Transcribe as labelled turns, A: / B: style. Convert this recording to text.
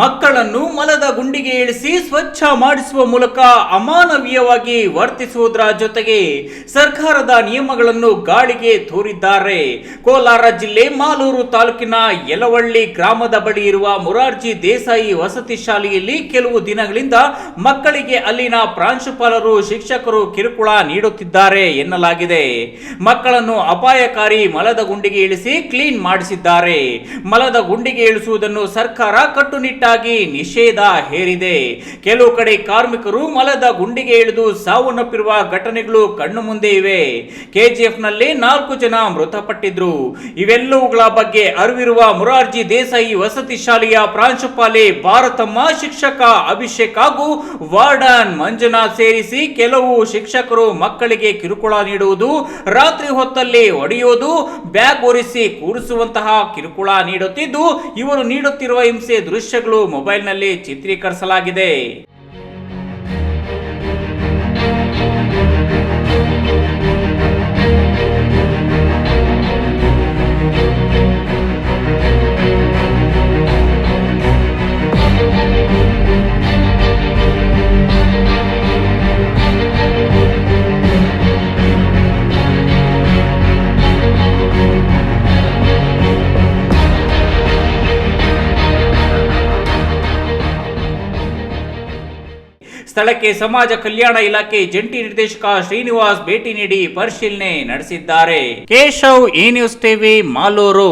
A: ಮಗಳನ್ನು ಮಲದ ಗುಂಡಿಗೆ ಇಳಿಸಿ ಸ್ವಚ್ಛ ಮಾಡಿಸುವ ಮೂಲಕ ಅಮಾನವೀಯವಾಗಿ ವರ್ತಿಸುವುದರ ಜೊತೆಗೆ ಸರ್ಕಾರದ ನಿಯಮಗಳನ್ನು ಗಾಳಿಗೆ ತೂರಿದ್ದಾರೆ. ಕೋಲಾರ ಜಿಲ್ಲೆ ಮಾಲೂರು ತಾಲೂಕಿನ ಯಲವಳ್ಳಿ ಗ್ರಾಮದ ಬಳಿ ಇರುವ ಮುರಾರ್ಜಿ ದೇಸಾಯಿ ವಸತಿ ಶಾಲೆಯಲ್ಲಿ ಕೆಲವು ದಿನಗಳಿಂದ ಮಕ್ಕಳಿಗೆ ಅಲ್ಲಿನ ಪ್ರಾಂಶುಪಾಲರು, ಶಿಕ್ಷಕರು ಕಿರುಕುಳ ನೀಡುತ್ತಿದ್ದಾರೆ ಎನ್ನಲಾಗಿದೆ. ಮಕ್ಕಳನ್ನು ಅಪಾಯಕಾರಿ ಮಲದ ಗುಂಡಿಗೆ ಇಳಿಸಿ ಕ್ಲೀನ್ ಮಾಡಿಸಿದ್ದಾರೆ. ಮಲದ ಗುಂಡಿಗೆ ಇಳಿಸುವುದನ್ನು ಸರ್ಕಾರ ಕಟ್ಟುನಿಟ್ಟಾಗಿ ನಿಷೇಧ ಹೇರಿದೆ. ಕೆಲವು ಕಡೆ ಕಾರ್ಮಿಕರು ಮಲದ ಗುಂಡಿಗೆ ಇಳಿದು ಸಾವನ್ನಪ್ಪಿರುವ ಘಟನೆಗಳು ಕಣ್ಣು ಮುಂದೆ ಇವೆ. ಕೆಜಿಎಫ್ನಲ್ಲಿ ನಾಲ್ಕು ಜನ ಮೃತಪಟ್ಟಿದ್ರು. ಇವೆಲ್ಲವುಗಳ ಬಗ್ಗೆ ಅರಿವಿರುವ ಮುರಾರ್ಜಿ ದೇಸಾಯಿ ವಸತಿ ಶಾಲೆಯ ಪ್ರಾಂಶುಪಾಲೆ ಭಾರತಮ್ಮ ಶಿಕ್ಷಕ ಅಭಿಷೇಕ್ ಹಾಗೂ ವಾರ್ಡನ್ ಮಂಜುನಾಥ್ ಸೇರಿಸಿ ಕೆಲವು ಶಿಕ್ಷಕರು ಮಕ್ಕಳಿಗೆ ಕಿರುಕುಳ ನೀಡುವುದು, ರಾತ್ರಿ ಹೊತ್ತಲ್ಲಿ ಹೊಡೆಯುವುದು ಬ್ಯಾಗ್ ಒರೆಸಿ ಕೂರಿಸುವಂತಹ ಕಿರುಕುಳ ನೀಡುತ್ತಿದ್ದು, ಇವರು ನೀಡುತ್ತಿರುವ ಹಿಂಸೆ ದೃಶ್ಯಗಳು ಮೊಬೈಲ್ನಲ್ಲಿ ಚಿತ್ರೀಕರಿಸಲಾಗಿದೆ. ಸ್ಥಳಕ್ಕೆ ಸಮಾಜ ಕಲ್ಯಾಣ ಇಲಾಖೆ ಜಂಟಿ ನಿರ್ದೇಶಕ ಶ್ರೀನಿವಾಸ್ ಭೇಟಿ ನೀಡಿ ಪರಿಶೀಲನೆ ನಡೆಸಿದ್ದಾರೆ. Keshav E news TV, Malur.